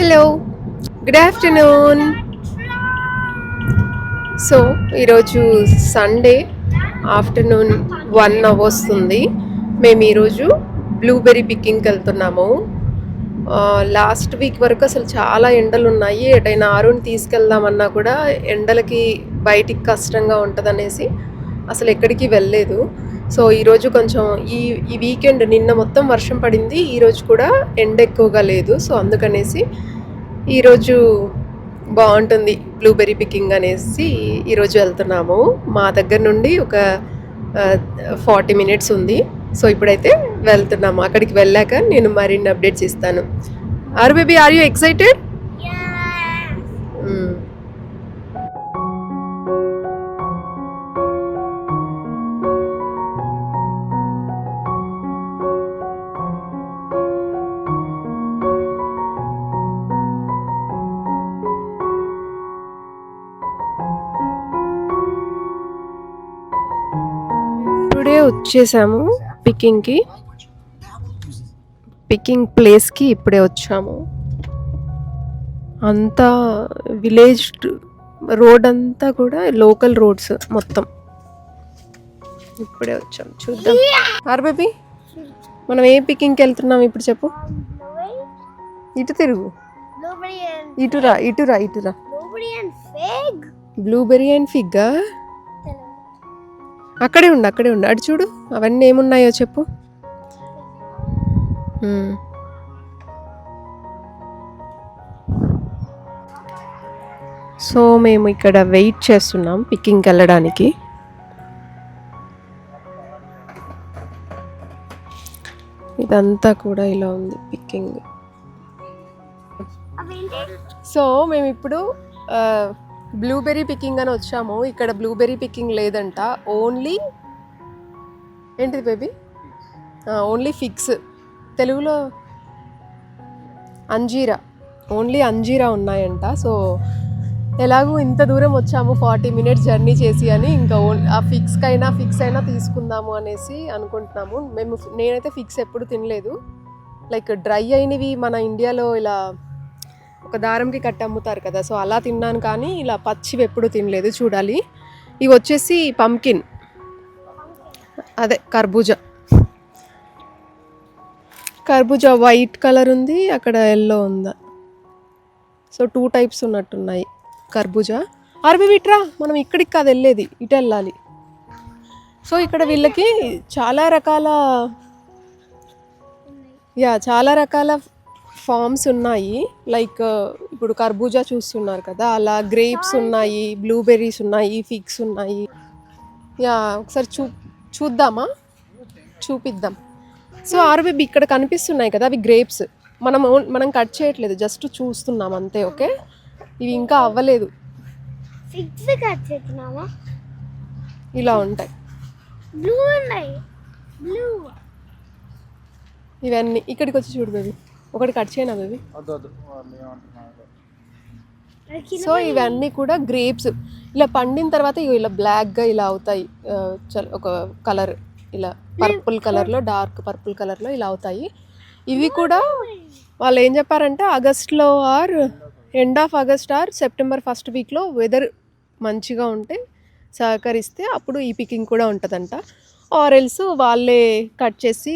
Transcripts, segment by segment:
Hello good afternoon so ఈరోజు Sunday afternoon one వస్తుంది. మేము ఈరోజు బ్లూబెర్రీ పిక్కింగ్కి వెళ్తున్నాము. లాస్ట్ వీక్ వరకు అసలు చాలా ఎండలు ఉన్నాయి ఎటైనా ఆరుని తీసుకెళ్దామన్నా కూడా ఎండలకి బయటికి కష్టంగా ఉంటుందనేసి అసలు ఎక్కడికి వెళ్ళలేదు. సో ఈరోజు కొంచెం ఈ ఈ వీకెండ్ నిన్న మొత్తం వర్షం పడింది ఈరోజు కూడా ఎండ ఎక్కువగా లేదు. సో అందుకనేసి ఈరోజు బాగుంటుంది బ్లూబెర్రీ పికింగ్ అనేసి ఈరోజు వెళ్తున్నాము. మా దగ్గర నుండి ఒక ఫార్టీ మినిట్స్ ఉంది. సో ఇప్పుడైతే వెళ్తున్నాము. అక్కడికి వెళ్ళాక నేను మరిన్ని అప్డేట్స్ ఇస్తాను. Are baby are you excited వచ్చేసాము పికింగ్కి. పికింగ్ ప్లేస్కి ఇప్పుడే వచ్చాము. అంతా విలేజ్ రోడ్ అంతా కూడా లోకల్ రోడ్స్ మొత్తం. ఇప్పుడే వచ్చాం చూద్దాం. ఆర్ బేబీ మనం ఏ పికింగ్కి వెళ్తున్నాం ఇప్పుడు చెప్పు. ఇటు తిరుగు. ఇటురా ఇటురా ఇటురా. బ్లూబెర్రీ అండ్ ఫిగ్గా అక్కడే ఉండు అక్కడే ఉండు. అటు చూడు అవన్నీ ఏమున్నాయో చెప్పు. సో మేము ఇక్కడ వెయిట్ చేస్తున్నాం పిక్కింగ్కి వెళ్ళడానికి. ఇదంతా కూడా ఇలా ఉంది పిక్కింగ్ సో మేము ఇప్పుడు బ్లూబెర్రీ పికింగ్ అని వచ్చాము. ఇక్కడ బ్లూబెర్రీ పికింగ్ లేదంట. ఓన్లీ ఏంటిది బేబీ ఓన్లీ ఫిక్స్ తెలుగులో అంజీరా. ఓన్లీ అంజీరా ఉన్నాయంట. సో ఎలాగూ ఇంత దూరం వచ్చాము ఫార్టీ మినిట్స్ జర్నీ చేసి అని ఇంకా ఓన్ ఆ ఫిక్స్కి అయినా ఫిక్స్ అయినా తీసుకుందాము అనేసి అనుకుంటున్నాము. మేము నేనైతే ఫిక్స్ ఎప్పుడు తినలేదు. లైక్ డ్రై అయినవి మన ఇండియాలో ఇలా ఒక దారంకి కట్టి అమ్ముతారు కదా సో అలా తిన్నాను కానీ ఇలా పచ్చివి ఎప్పుడు తినలేదు చూడాలి. ఇవి వచ్చేసి పంకిన్. అదే కర్బూజా. కర్బూజా వైట్ కలర్ ఉంది అక్కడ ఎల్లో ఉందా. సో టూ టైప్స్ ఉన్నట్టున్నాయి కర్బూజా. అరబి విట్రా మనం ఇక్కడికి కాదు వెళ్ళేది ఇటు వెళ్ళాలి. సో ఇక్కడ వీళ్ళకి చాలా రకాల యా చాలా రకాల ఫార్మ్స్ ఉన్నాయి. లైక్ ఇప్పుడు కర్బూజా చూస్తున్నారు కదా అలా గ్రేప్స్ ఉన్నాయి బ్లూబెర్రీస్ ఉన్నాయి ఫిగ్స్ ఉన్నాయి. యా ఒకసారి చూ చూద్దామా? చూపిద్దాం. సో ఆర్బీబీ ఇక్కడ కనిపిస్తున్నాయి కదా అవి గ్రేప్స్. మనం మనం కట్ చేయట్లేదు జస్ట్ చూస్తున్నాం అంతే ఓకే? ఇవి ఇంకా అవ్వలేదు. Figs కట్ చేస్తున్నావా? ఇలా ఉంటాయి. బ్లూ ఉన్నాయి. బ్లూ ఇవన్నీ ఇక్కడికి వచ్చి చూడు బేబీ. ఒకటి కట్ చేయనా బేబీ? ఏమంటున్నారు సో ఇవన్నీ కూడా గ్రేప్స్. ఇలా పండిన తర్వాత ఇవి ఇలా బ్లాక్గా ఇలా అవుతాయి. ఒక కలర్ ఇలా పర్పుల్ కలర్లో డార్క్ పర్పుల్ కలర్లో ఇలా అవుతాయి. ఇవి కూడా వాళ్ళు ఏం చెప్పారంటే ఆగస్ట్లో or end of August or September first వీక్లో వెదర్ మంచిగా ఉంటే సహకరిస్తే అప్పుడు ఈ పికింగ్ కూడా ఉంటుందంట. ఆరెల్స్ వాళ్ళే కట్ చేసి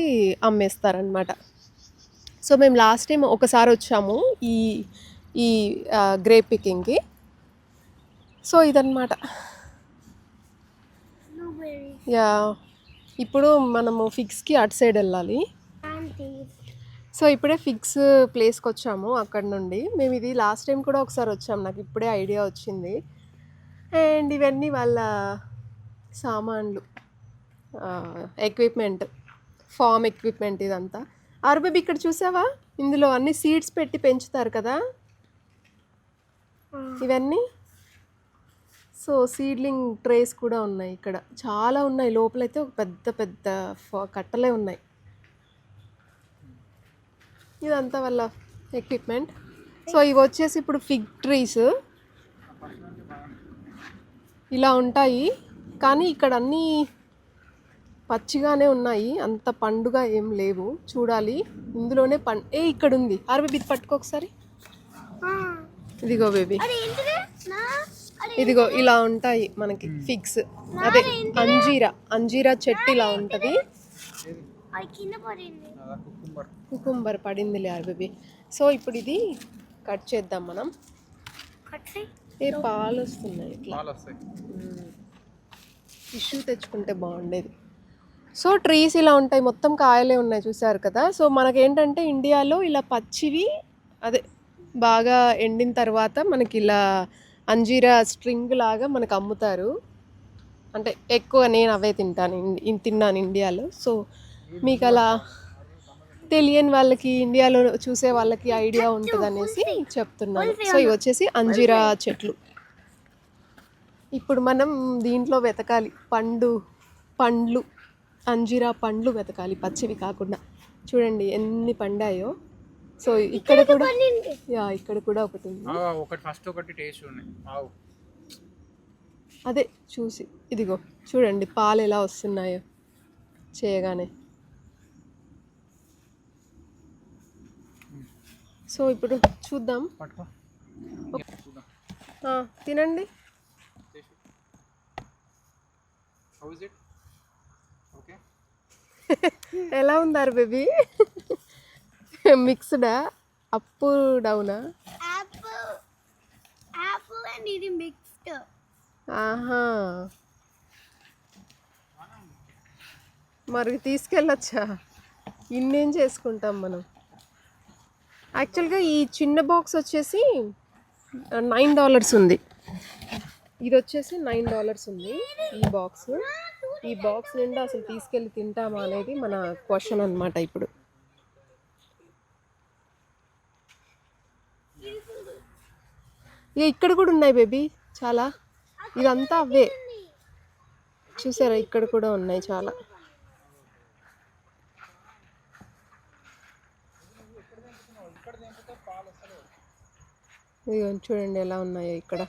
అమ్మేస్తారనమాట సో మేము లాస్ట్ టైం ఒకసారి వచ్చాము ఈ ఈ గ్రేప్ పికింగ్కి సో ఇదన్నమాట. యా. ఇప్పుడు మనము ఫిక్స్కి అటు సైడ్ వెళ్ళాలి. సో ఇప్పుడే ఫిక్స్ ప్లేస్కి వచ్చాము అక్కడ నుండి. మేము ఇది లాస్ట్ టైం కూడా ఒకసారి వచ్చాము నాకు ఇప్పుడే ఐడియా వచ్చింది. అండ్ ఇవన్నీ వాళ్ళ సామాన్లు ఎక్విప్మెంట్ ఫామ్ ఎక్విప్మెంట్ ఇదంతా. అరబబ్ ఇక్కడ చూసావా? ఇందులో అన్ని సీడ్స్ పెట్టి పెంచుతారు కదా? ఇవన్నీ? సో సీడ్లింగ్ ట్రేస్ కూడా ఉన్నాయి ఇక్కడ. చాలా ఉన్నాయి. లోపలైతే ఒక పెద్ద పెద్ద ఫ- కట్టలే ఉన్నాయి. ఇదంతా వాళ్ళ ఎక్విప్మెంట్ సో ఇవి వచ్చేసి ఇప్పుడు ఫిగ్ ట్రీస్ ఇలా ఉంటాయి. కానీ ఇక్కడ అన్నీ పచ్చిగానే ఉన్నాయి అంత పండుగ ఏం లేవు. చూడాలి. ఇందులోనే పం ఏ ఇక్కడ ఉంది ఆర్బీ ఇది పట్టుకో ఒకసారి. ఇదిగో బేబీ. ఇదిగో ఇలా ఉంటాయి మనకి ఫిక్స్. అదే అంజీరా. అంజీరా చెట్టు ఇలా ఉంటది. కుకుంబర్. కుకుంబర్ పడింది లేరు బేబీ. సో ఇప్పుడు ఇది కట్ చేద్దాం మనం. ఏ పాలు వస్తున్నాయి ఇట్లా టిష్యూ తెచ్చుకుంటే బాగుండేది. సో ట్రీస్ ఇలా ఉంటాయి. మొత్తం కాయలే ఉన్నాయి చూసారు కదా. సో మనకేంటంటే ఇండియాలో ఇలా పచ్చివి అదే బాగా ఎండిన తర్వాత మనకి ఇలా అంజీరా స్ట్రింగ్ లాగా మనకు అమ్ముతారు. అంటే ఎక్కువ నేను అవే తింటాను తిన్నాను ఇండియాలో. సో మీకు అలా తెలియని వాళ్ళకి ఇండియాలో చూసే వాళ్ళకి ఐడియా ఉంటుంది అనేసి చెప్తున్నాను. సో ఇవి వచ్చేసి అంజీరా చెట్లు. ఇప్పుడు మనం దీంట్లో వెతకాలి. పండు పండ్లు. అంజీరా పండ్లు వెతకాలి పచ్చివి కాకుండా. చూడండి ఎన్ని పండాయో. సో ఇక్కడ కూడా యా ఇక్కడ కూడా ఒకటి ఉంది. ఆ, ఒకటి ఫస్ట్ ఒకటి టేస్ట్ ఉన్నాయి. అదే చూసి ఇదిగో చూడండి పాలు ఎలా వస్తున్నాయో చేయగానే. సో ఇప్పుడు చూద్దాం. తినండి. హౌ ఇస్ ఇట్ ఓకే ఎలా ఉన్నారు బేబీ? మిక్స్డా? అప్ డౌనా? ఇది మిక్స్డ్. ఆహా. మరి తీసుకెళ్ళొచ్చా? ఇన్నేం చేసుకుంటాం మనం? యాక్చువల్గా ఈ చిన్న బాక్స్ వచ్చేసి నైన్ డాలర్స్ ఉంది. ఇది వచ్చేసి నైన్ డాలర్స్ ఉంది ఈ బాక్స్. ఈ బాక్స్ నిండా అసలు తీసుకెళ్ళి తింటామా అనేది మన క్వశ్చన్ అన్నమాట ఇప్పుడు. ఇక్కడ కూడా ఉన్నాయి బేబీ చాలా. ఇదంతా అవే. చూసారా ఇక్కడ కూడా ఉన్నాయి చాలా. ఇదిగో చూడండి ఎలా ఉన్నాయో ఇక్కడ.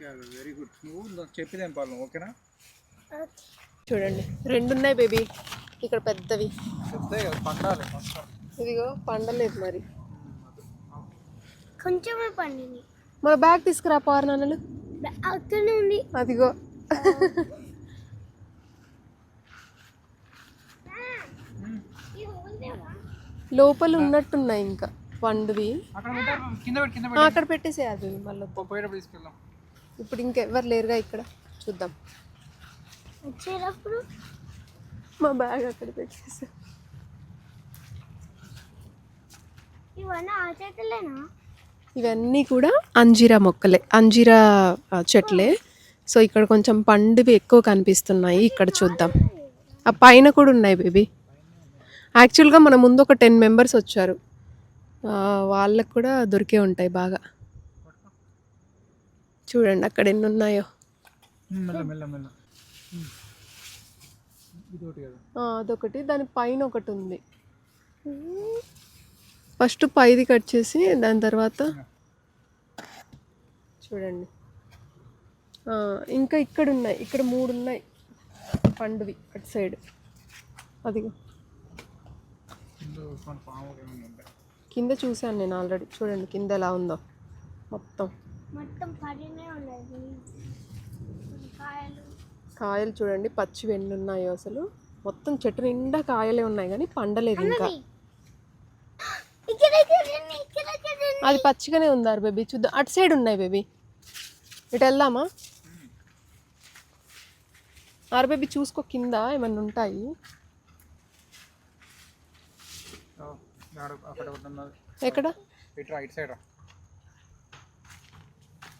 ఓకే వెరీ గుడ్ నువ్వు చెప్పిదేం పాలు ఓకేనా? చూడండి. రెండు ఉన్నాయి బేబీ ఇక్కడ పెద్దవి. కదా పండాలి ఇదిగో పండలేదు మరి. కొంచెమే పండింది. మన బ్యాగ్ తీసుకురా పారు నాన్నలు. అక్కడనే ఉంది. అదిగో. లోపల ఉన్నట్టున్నాయి ఇంకా పండువి. అక్కడ పెట్టేసే అది మళ్ళీ. పెట్టి పోయేటప్పుడు తీసుకెళ్దాం. ఇప్పుడు ఇంకెవ్వరు లేరుగా ఇక్కడ? చూద్దాం. వచ్చేటప్పుడు? మా బ్యాగ్ అక్కడ పెట్టేసా. ఇవన్నీ కూడా అంజీరా మొక్కలే అంజీరా చెట్లే. సో ఇక్కడ కొంచెం పండువి ఎక్కువ కనిపిస్తున్నాయి. ఇక్కడ చూద్దాం. ఆ పైన కూడా ఉన్నాయి బేబీ. యాక్చువల్గా మన ముందు ఒక టెన్ మెంబర్స్ వచ్చారు. వాళ్ళకు కూడా దొరికే ఉంటాయి బాగా. చూడండి అక్కడ ఎన్ని ఉన్నాయో అదొకటి. దాని పైన ఒకటి ఉంది. ఫస్ట్ పైది కట్ చేసి దాని తర్వాత చూడండి. ఇంకా ఇక్కడ ఉన్నాయి. ఇక్కడ మూడు ఉన్నాయి. పండువి అటు సైడ్. అదిగో ఉంటాయి కింద చూశాను నేను ఆల్రెడీ. చూడండి కింద ఎలా ఉందో. మొత్తం. మొత్తం పడినే ఉన్నాయి కాయలు. కాయలు చూడండి పచ్చివి ఎన్ని ఉన్నాయో అసలు. మొత్తం చెట్టు నిండా కాయలే ఉన్నాయి కానీ పండలేదు ఇంకా. ఇక్కడ ఇక్కడ ఉంది, ఇక్కడ ఇక్కడ ఉంది. అది పచ్చిగానే ఉందారు బేబీ? చూద్దాం. అటు సైడ్ ఉన్నాయి బేబీ. ఇటు వెళ్దామా? ఆరు బేబీ చూసుకో కింద ఏమన్నా ఉంటాయి. ఉన్నది. ఎక్కడ? ఇటు రా ఇటు సైడ్ రా.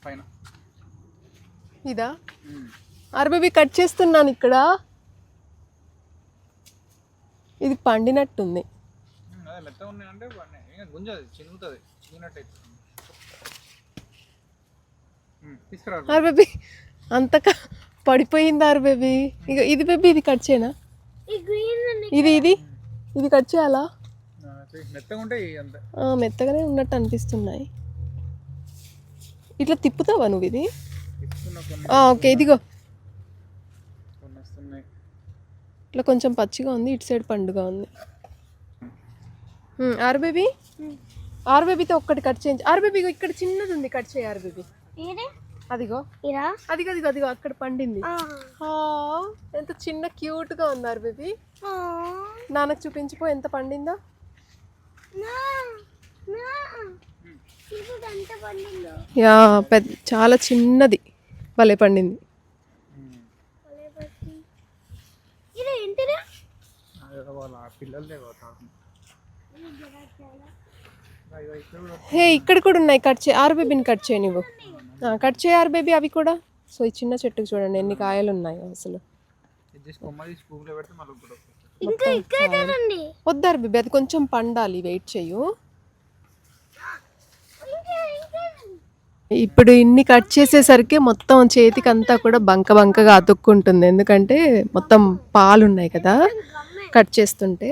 పైన. ఇదా? ఆరు బేబీ కట్ చేస్తున్నాను ఇక్కడ. ఇది పండినట్టుంది. బేబీ అంతగా పడిపోయింది ఆరు బేబీ ఇక ఇది బేబీ ఇది కట్ చేయనా? ఈ గ్రీన్ ఉంది ఇది ఇది? ఇది కట్ చేయాలా? అంతే. మెత్తగానే ఉన్నట్టు అనిపిస్తున్నాయి. ఇట్లా తిప్పుతావా నువ్వు ఇది? ఓకే ఇదిగో. ఇట్లా కొంచెం పచ్చిగా ఉంది ఇటు సైడ్ పండుగ ఉంది. ఆరు బేబీ? ఆరు బేబీతో ఒక్కటి కట్ చేయించి ఆరు బేబీ ఇక్కడ చిన్నది ఉంది కట్ చేయి ఆరు బేబీ. అదిగో. ఇరా అదిగో అదిగో అదిగో అక్కడ పండింది. ఆ. ఆ, ఎంత చిన్న క్యూట్గా ఉంది ఆరు బేబీ. ఆ. నాన్నకు చూపించిపో ఎంత పండిందో నా నా ఇది ఎంత పండిందో యా పెద్ద చాలా చిన్నది భలే పండింది. హే ఇక్కడ కూడా ఉన్నాయి. కట్ చేయి ఆరు బేబీని కట్ చేయి నువ్వు కట్ చేయి ఆరు బేబీ అవి కూడా. సో ఈ చిన్న చెట్టుకు చూడండి ఎన్ని కాయలు ఉన్నాయో అసలు. వద్దారు బేబీ అది కొంచెం పండాలి. వెయిట్ చెయ్యు ఇంకా ఇంకా ఇప్పుడు ఇన్ని కట్ చేసేసరికి మొత్తం చేతికి అంతా కూడా బంక బంకగా అతుక్కుంటుంది. ఎందుకంటే మొత్తం పాలు ఉన్నాయి కదా కట్ చేస్తుంటే.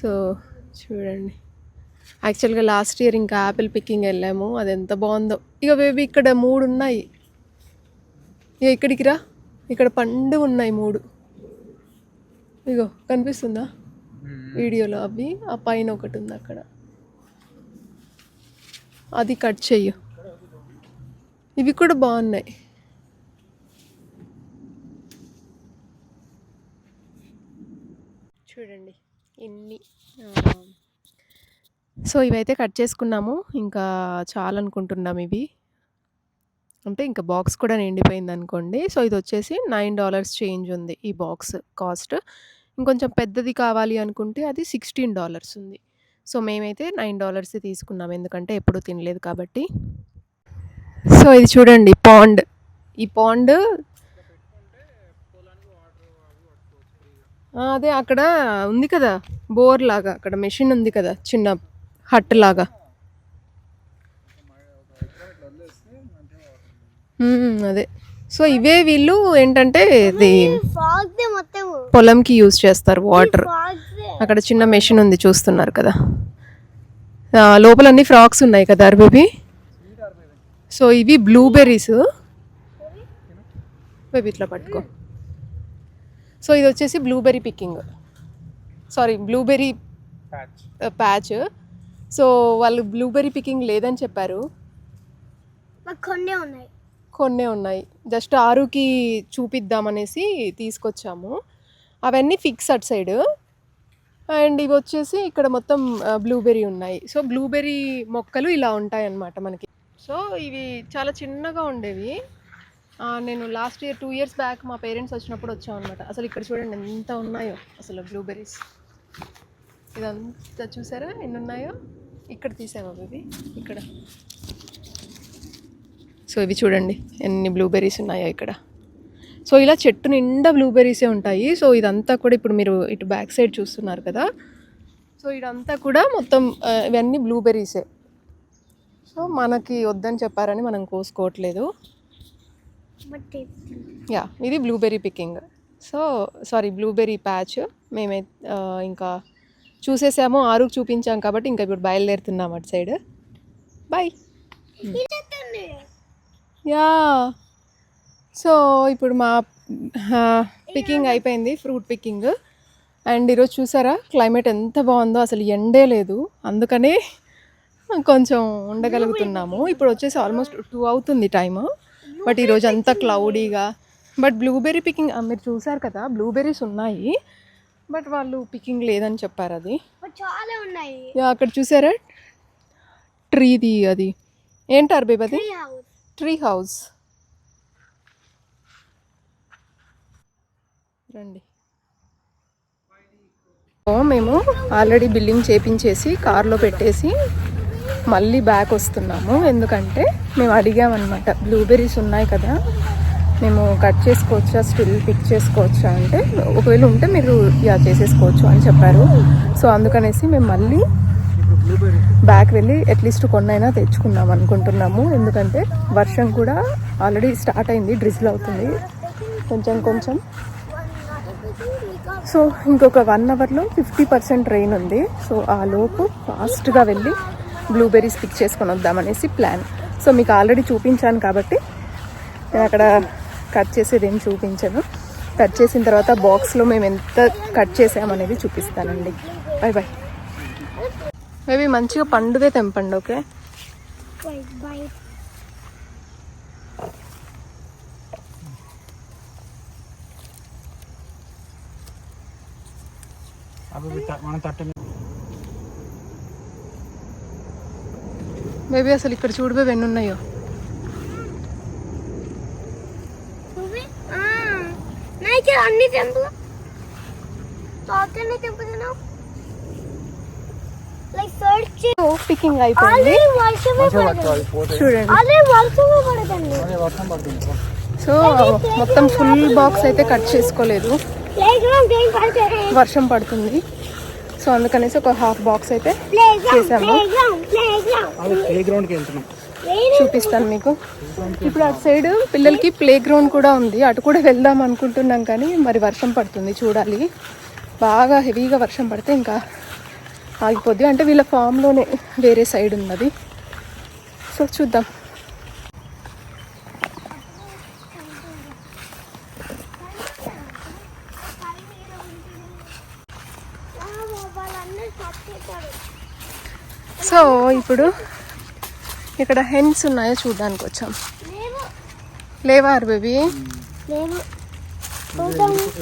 సో చూడండి. యాక్చువల్గా లాస్ట్ ఇయర్ ఇంకా యాపిల్ పిక్కింగ్ వెళ్ళాము. అది ఎంత బాగుందో. ఇక బేబీ ఇక్కడ మూడు ఉన్నాయి. ఇక ఇక్కడికి రా. ఇక్కడ పండు ఉన్నాయి మూడు. ఇగో కనిపిస్తుందా? వీడియోలో అవి. ఆ పైన ఒకటి ఉంది అక్కడ. అది కట్ చెయ్యు. ఇవి కూడా బాగున్నాయి. చూడండి ఇన్ని. ఆ, సో ఇవైతే కట్ చేసుకున్నాము. ఇంకా చాలా అనుకుంటున్నాం ఇవి. అంటే ఇంకా బాక్స్ కూడా నిండిపోయింది అనుకోండి. సో ఇది వచ్చేసి నైన్ డాలర్స్ చేంజ్ ఉంది ఈ బాక్స్ కాస్ట్. ఇంకొంచెం పెద్దది కావాలి అనుకుంటే అది సిక్స్టీన్ డాలర్స్ ఉంది. సో మేమైతే నైన్ డాలర్స్ తీసుకున్నాం. ఎందుకంటే ఎప్పుడు తినలేదు కాబట్టి. సో ఇది చూడండి పాండ్. ఈ పాండ్ ఆ, అదే అక్కడ ఉంది కదా బోర్ లాగా. అక్కడ మెషిన్ ఉంది కదా చిన్న హట్ లాగా. అదే. సో ఇవే వీళ్ళు ఏంటంటే పొలంకి యూజ్ చేస్తారు వాటర్. అక్కడ చిన్న మెషిన్ ఉంది చూస్తున్నారు కదా. లోపల అన్ని ఫ్రాక్స్ ఉన్నాయి కదా బేబీ సో ఇవి బ్లూబెర్రీస్ బేబీ ఇట్లా పట్టుకో. సో ఇది వచ్చేసి blueberry picking sorry blueberry patch patch so వాళ్ళు బ్లూబెర్రీ పికింగ్ లేదని చెప్పారు. మాకు కొన్నే ఉన్నాయి. కొన్నే ఉన్నాయి. జస్ట్ ఆరుకి చూపిద్దామనేసి తీసుకొచ్చాము. అవన్నీ ఫిక్స్ అట్ సైడ్ అండ్ ఇవి వచ్చేసి ఇక్కడ మొత్తం బ్లూబెర్రీ ఉన్నాయి. సో బ్లూబెర్రీ మొక్కలు ఇలా ఉంటాయి అన్నమాట మనకి. సో ఇవి చాలా చిన్నగా ఉండేవి. నేను last year two years back మా పేరెంట్స్ వచ్చినప్పుడు వచ్చాం అనమాట అసలు ఇక్కడ చూడండి ఎంత ఉన్నాయో అసలు బ్లూబెర్రీస్ ఇదంతా చూసారా? ఎన్ని ఉన్నాయో ఇక్కడ తీసావా ఇవి ఇక్కడ. సో ఇవి చూడండి ఎన్ని బ్లూబెర్రీస్ ఉన్నాయో ఇక్కడ. సో ఇలా చెట్టు నిండా బ్లూబెర్రీసే ఉంటాయి. సో ఇదంతా కూడా ఇప్పుడు మీరు ఇటు బ్యాక్ సైడ్ చూస్తున్నారు కదా. సో ఇదంతా కూడా మొత్తం ఇవన్నీ బ్లూబెర్రీసే. సో మనకి వద్దని చెప్పారని మనం కోసుకోవట్లేదు. యా ఇది blueberry picking. So sorry blueberry patch. మేమే ఇంకా చూసేసాము ఆరుకు చూపించాం కాబట్టి ఇంకా ఇప్పుడు బయలుదేరుతున్నాం అటు సైడ్. Bye yeah. సో ఇప్పుడు మా పికింగ్ అయిపోయింది ఫ్రూట్ పికింగ్ అండ్ ఈరోజు చూసారా క్లైమేట్ ఎంత బాగుందో అసలు ఎండే లేదు. అందుకనే కొంచెం ఉండగలుగుతున్నాము. ఇప్పుడు వచ్చేసి ఆల్మోస్ట్ టూ అవుతుంది టైము బట్ ఈరోజు అంతా క్లౌడీగా బట్ బ్లూబెర్రీ పికింగ్ మీరు చూసారు కదా బ్లూబెర్రీస్ ఉన్నాయి. బట్ వాళ్ళు పికింగ్ లేదని చెప్పారు అది. చాలా ఉన్నాయి. అక్కడ చూసారా? ట్రీది అది. ఏంటారు బేబ్ అది ట్రీ హౌస్ ట్రీ హౌస్ రండి. మేము ఆల్రెడీ బిల్లింగ్ చేపించేసి కార్లో పెట్టేసి మళ్ళీ బ్యాక్ వస్తున్నాము. ఎందుకంటే మేము అడిగామన్నమాట బ్లూబెర్రీస్ ఉన్నాయి కదా మేము కట్ చేసుకోవచ్చా స్టిల్ పిక్ చేసుకోవచ్చా అంటే ఒకవేళ ఉంటే మీరు యా చేసేసుకోవచ్చు అని చెప్పారు. సో అందుకనేసి మేము మళ్ళీ బ్యాక్ వెళ్ళి అట్లీస్ట్ కొన్నైనా తెచ్చుకుందాం అనుకుంటున్నాము. ఎందుకంటే వర్షం కూడా ఆల్రెడీ స్టార్ట్ అయింది డ్రిజిల్ అవుతుంది. కొంచెం కొంచెం సో ఇంకొక వన్ అవర్లో ఫిఫ్టీ పర్సెంట్ రెయిన్ ఉంది. సో ఆ లోపు ఫాస్ట్గా వెళ్ళి బ్లూబెర్రీస్ పిక్ చేసుకొని వద్దామనేసి ప్లాన్ సో మీకు ఆల్రెడీ చూపించాను కాబట్టి నేను అక్కడ కట్ చేసేది ఏం చూపించాను. కట్ చేసిన తర్వాత బాక్స్లో మేము ఎంత కట్ చేసామనేది చూపిస్తానండి. బాయ్ బాయ్ మేబీ మంచిగా పండుదే తెంపండి ఓకే అవి మనం తట్ట మేబీ అసలు ఇక్కడ చూడబోయి ఎన్ని ఉన్నాయో. నువ్వే నైకి అన్ని తెంపు తెంపుతున్నావు పికింగ్ అయిపోయింది. చూడండి. సో మొత్తం ఫుల్ బాక్స్ అయితే కట్ చేసుకోలేదు. వర్షం పడుతుంది. సో అందుకనేసి ఒక హాఫ్ బాక్స్ అయితే చేసాము. చూపిస్తాను మీకు. ఇప్పుడు అటు సైడ్ పిల్లలకి ప్లే గ్రౌండ్ కూడా ఉంది. అటు కూడా వెళ్దాం అనుకుంటున్నాం కానీ మరి వర్షం పడుతుంది చూడాలి. బాగా హెవీగా వర్షం పడితే ఇంకా ఆగిపోద్ది. అంటే వీళ్ళ ఫామ్లోనే వేరే సైడ్ ఉన్నది. సో చూద్దాం. ఇప్పుడు ఇక్కడ హెన్స్ ఉన్నాయో చూడడానికి వచ్చాం. లేవు లేవారు బేబీ? లేవు.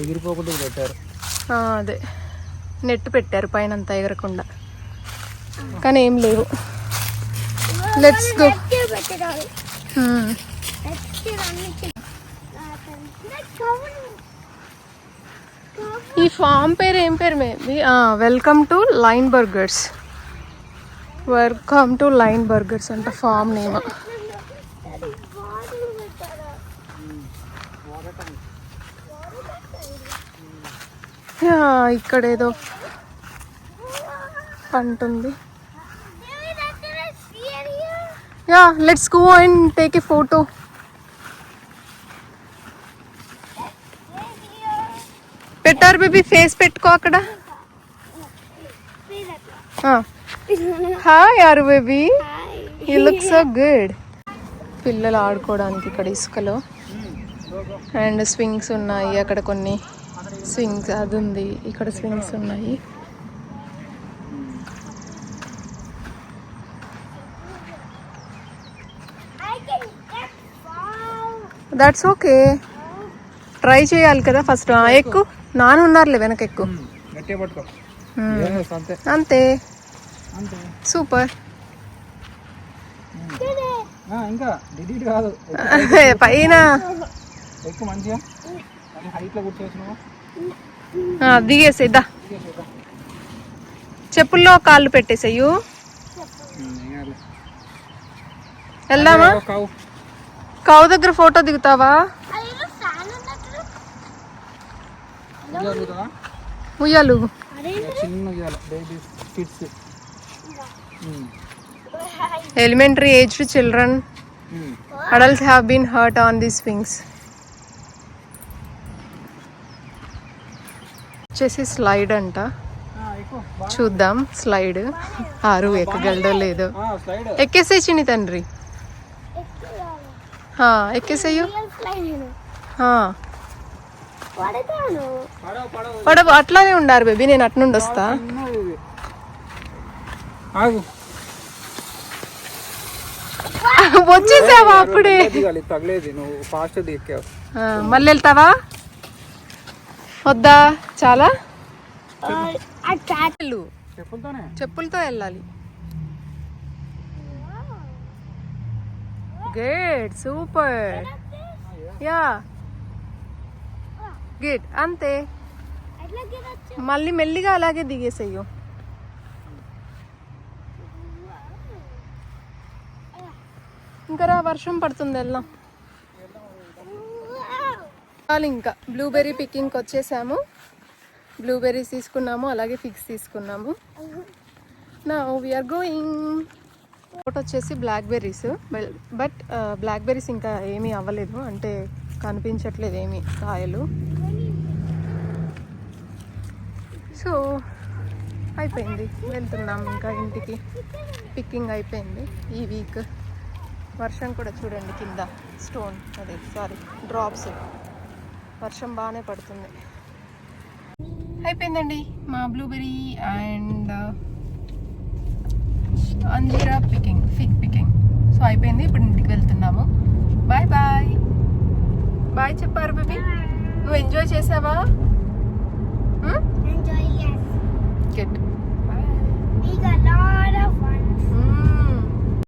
ఎగిరిపోకుండా పెట్టారు. అదే. నెట్ పెట్టారు పైన అంతా ఎగరకుండా. కానీ ఏం లేవు. లెట్స్ గో పెట్టారు ఈ ఫామ్ పేరు ఏం పేరు maybe? Welcome to line burgers welcome to line burgers అంట ఫామ్ నేమ్. ఇక్కడ ఏదో పంట ఉంది. Yeah let's go and take a photo పెట్టారు బేబీ ఫేస్ పెట్టుకో అక్కడ. హాయ్ యారు baby you look so good పిల్లలు ఆడుకోవడానికి ఇక్కడ ఇసుకలో. అండ్ స్వింగ్స్ ఉన్నాయి. అక్కడ కొన్ని స్వింగ్స్ అది ఉంది. ఇక్కడ స్వింగ్స్ ఉన్నాయి. దట్స్ ఓకే ట్రై చేయాలి కదా ఫస్ట్ ఎక్కు. నాన్న ఉన్నారులే వెనక ఎక్కు. గట్టిగా పట్టుకో. ఏం చేస్తావు? అంతే అంతే. అంతే. సూపర్. ఆ, ఇంకా డిలీట్ కాదు. పైన. ఎక్కువ మంచిగా. హైట్లో దిగేసేద్దా చెప్పుల్లో కాళ్ళు పెట్టేసేయు. వెళ్దామా? కావు. కావు దగ్గర ఫోటో దిగుతావా? ఉయ్యాలు చిన్న ఉయ్యాల baby elementary age children adults have been hurt on the swings వచ్చేసి స్లైడ్ అంట చూద్దాం. స్లైడ్ ఆరు ఎక్కగలడో లేదో. స్లైడ్ ఎక్కేసే చిన్ని తండ్రి. హా, ఎక్కేసేయు. పడతాను. పడవ అట్లానే ఉండారు బేబీ నేను అటు నుండి వస్తా. ఆగు. వచ్చేసావా అప్పుడే? దిగాలి తగలేదు. నువ్వు ఫాస్ట్ దిక్కావు. ఆ, మళ్ళీ వెళ్తావా? వద్దా? చాలా? చెప్పులతో వెళ్ళాలి. గుడ్ సూపర్ యా గుడ్ అంతే. మళ్ళీ మెల్లిగా అలాగే దిగేసేయు. దగ్గర వర్షం పడుతుంది వెళ్దాం. చాలు ఇంకా. బ్లూబెర్రీ పికింగ్కి వచ్చేసాము. బ్లూబెర్రీస్ తీసుకున్నాము అలాగే ఫిక్స్ తీసుకున్నాము. నా వీఆర్ గోయింగ్ ఒకటి వచ్చేసి బ్లాక్బెర్రీస్ బట్ బ్లాక్బెర్రీస్ ఇంకా ఏమీ అవ్వలేదు. అంటే కనిపించట్లేదు ఏమీ కాయలు. సో అయిపోయింది. వెళ్తున్నాం ఇంకా ఇంటికి. పిక్కింగ్ అయిపోయింది ఈ వీక్ వర్షం కూడా చూడండి కింద. స్టోన్ అదే సారీ డ్రాప్స్ వర్షం బాగానే పడుతుంది. అయిపోయిందండి మా బ్లూబెరీ అండ్ uh, అంజీరా పికింగ్ ఫిక్ పికింగ్ సో అయిపోయింది. ఇప్పుడు ఇంటికి వెళ్తున్నాము. బాయ్ బాయ్ బాయ్ చెప్పారు బేబీ నువ్వు ఎంజాయ్ చేసావా? Hmm? Good boy